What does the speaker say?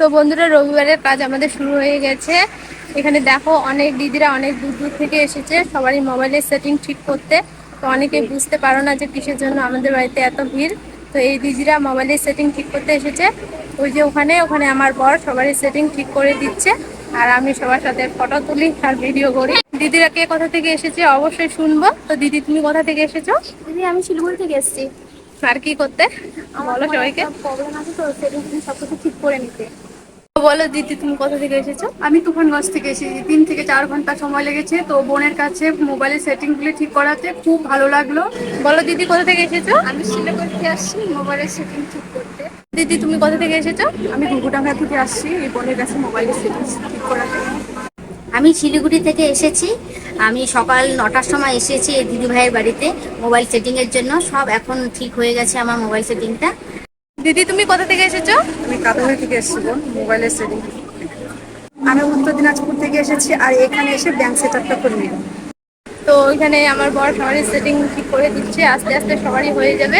তো বন্ধুরা রবিবারের কাজ আমাদের শুরু হয়ে গেছে। এখানে দেখো অনেক দিদিরা অনেক দূর দূর থেকে এসেছে সবারই মোবাইলের সেটিং ঠিক করতে। তো অনেকে বুঝতে পারো না যে কিসের জন্য আমাদের বাড়িতে এত ভিড়। তো এই দিদিরা মোবাইলের সেটিং ঠিক করতে এসেছে। ওই যে ওখানে ওখানে আমার বর সবারই সেটিং ঠিক করে দিচ্ছে। আর আমি সবার সাথে ফটো তুলি আর ভিডিও করি। দিদিরা কে কোথা থেকে এসেছে অবশ্যই শুনব। তো দিদি তুমি কোথা থেকে এসেছ? দিদি আমি শিলিগুড়ি থেকে এসেছি। আর কি করতে? বলো সবাইকে। প্রবলেম আছে তো সেদিন তুমি সব কিছু ঠিক করে নিতে। বলো দিদি তুমি কোথা থেকে এসেছ? আমি তুফানগঞ্জ থেকে এসেছি। তিন থেকে চার ঘণ্টা সময় লেগেছে। তো বোনের কাছে মোবাইলের সেটিংগুলি ঠিক করাতে খুব ভালো লাগল। বলো দিদি কোথা থেকে এসেছ? আমি শিলিগুড়ি থেকে আসছি মোবাইলের সেটিং ঠিক করতে। দিদি তুমি কোথা থেকে এসেছ? আমি ঘুঘুডাঙ্গা থেকে আসছি এই বোনের কাছে মোবাইলের সেটিং ঠিক করাতে। আমি শিলিগুড়ি থেকে এসেছি। আমি সকাল নটার সময় এসেছি দিদিভাইয়ের বাড়িতে মোবাইল সেটিংয়ের জন্য। সব এখন ঠিক হয়ে গেছে আমার মোবাইল সেটিংটা দিদি তুমি কোথা থেকে এসেছ? আমি কাদুরি থেকে এসেছি বোন মোবাইলের সেটিং আমি উত্তর দিনাজপুর থেকে এসেছি আর এখানে এসে ব্যাংক সেট আপটা করে নিলাম। তো ওইখানে আমার বর সবারই সেটিং ঠিক করে দিচ্ছে আস্তে আস্তে সবারই হয়ে যাবে।